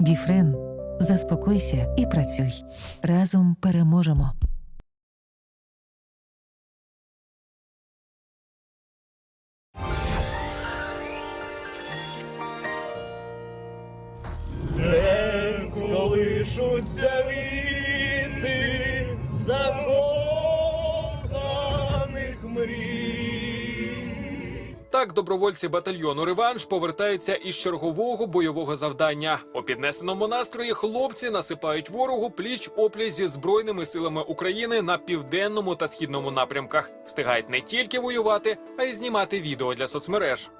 Біфрен, заспокойся і працюй. Разом переможемо. Не сколишуться віти закоханих Так, добровольці батальйону Реванш повертаються із чергового бойового завдання. У піднесеному настрої хлопці насипають ворогу пліч опліч зі збройними силами України на південному та східному напрямках. Встигають не тільки воювати, а й знімати відео для соцмереж.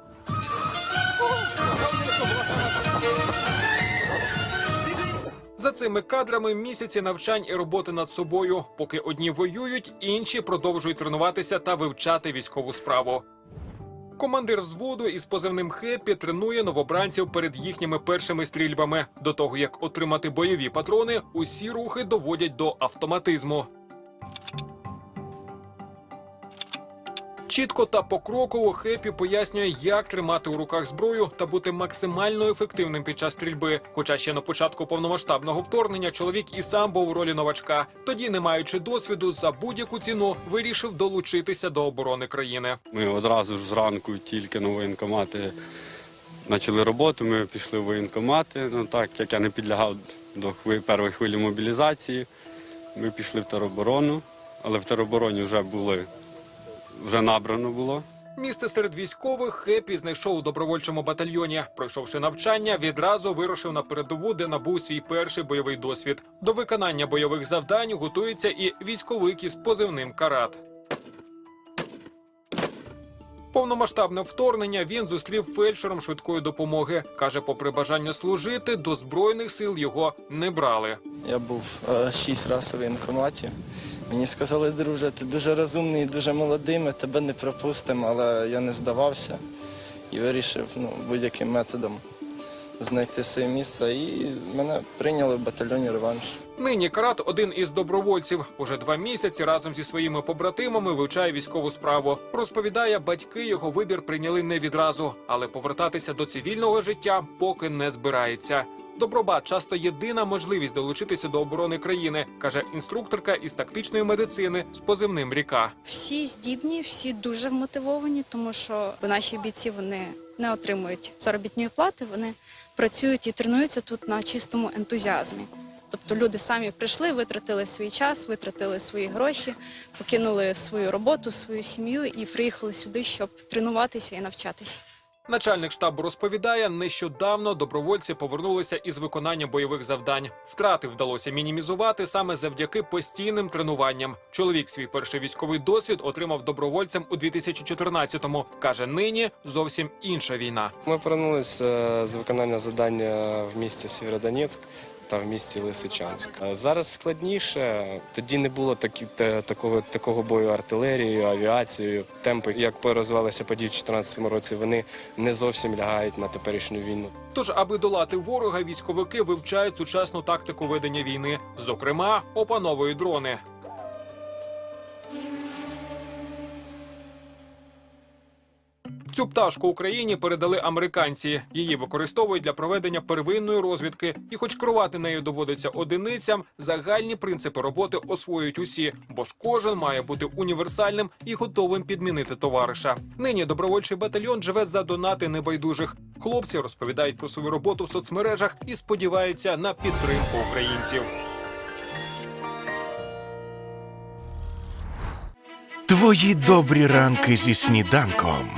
За цими кадрами місяці навчань і роботи над собою. Поки одні воюють, інші продовжують тренуватися та вивчати військову справу. Командир взводу із позивним Хеппі тренує новобранців перед їхніми першими стрільбами. До того як отримати бойові патрони, усі рухи доводять до автоматизму. Чітко та покроково Хеппі пояснює, як тримати у руках зброю та бути максимально ефективним під час стрільби. Хоча ще на початку повномасштабного вторгнення чоловік і сам був у ролі новачка. Тоді, не маючи досвіду, за будь-яку ціну вирішив долучитися до оборони країни. Ми одразу ж зранку тільки на воєнкомати почали роботу. Ми пішли в воєнкомати. Ну так як я не підлягав до першої хвилі мобілізації, ми пішли в тероборону, але в теробороні вже були вже набрано було. Місце серед військових Хеппі знайшов у добровольчому батальйоні. Пройшовши навчання, відразу вирушив на передову, де набув свій перший бойовий досвід. До виконання бойових завдань готується і військовик із позивним карат. Повномасштабне вторгнення він зустрів фельдшером швидкої допомоги. каже, попри бажання служити, до збройних сил його не брали. Я був е, шість разів у воєнкоматі. Мені сказали, друже, ти дуже розумний, дуже молодий, ми тебе не пропустимо, але я не здавався і вирішив ну, будь-яким методом знайти своє місце. І мене прийняли в батальйоні реванш. Нині Карат один із добровольців. Уже два місяці разом зі своїми побратимами вивчає військову справу. Розповідає, батьки його вибір прийняли не відразу, але повертатися до цивільного життя поки не збирається. Добробат часто єдина можливість долучитися до оборони країни, каже інструкторка із тактичної медицини з позивним ріка. Всі здібні, всі дуже вмотивовані, тому що наші бійці вони не отримують заробітної плати, вони працюють і тренуються тут на чистому ентузіазмі. Тобто люди самі прийшли, витратили свій час, витратили свої гроші, покинули свою роботу, свою сім'ю і приїхали сюди, щоб тренуватися і навчатися. Начальник штабу розповідає, нещодавно добровольці повернулися із виконання бойових завдань. Втрати вдалося мінімізувати саме завдяки постійним тренуванням. Чоловік свій перший військовий досвід отримав добровольцем у 2014-му. каже, нині зовсім інша війна. Ми повернулися з виконання завдання в місті Сєвєродонецьк та в місті Лисичанськ. Е, Зараз складніше. Тоді не було такі, та такого, такого бою артилерією, авіацією. Темпи, як розвивалися події в 2014 році, вони не зовсім лягають на теперішню війну. Тож, аби долати ворога, військовики вивчають сучасну тактику ведення війни. Зокрема, опановують дрони. Цю пташку Україні передали американці. Її використовують для проведення первинної розвідки. І, хоч керувати нею доводиться одиницям, загальні принципи роботи освоюють усі, бо ж кожен має бути універсальним і готовим підмінити товариша. Нині добровольчий батальйон живе за донати небайдужих. Хлопці розповідають про свою роботу в соцмережах і сподіваються на підтримку українців. Твої добрі ранки зі сніданком.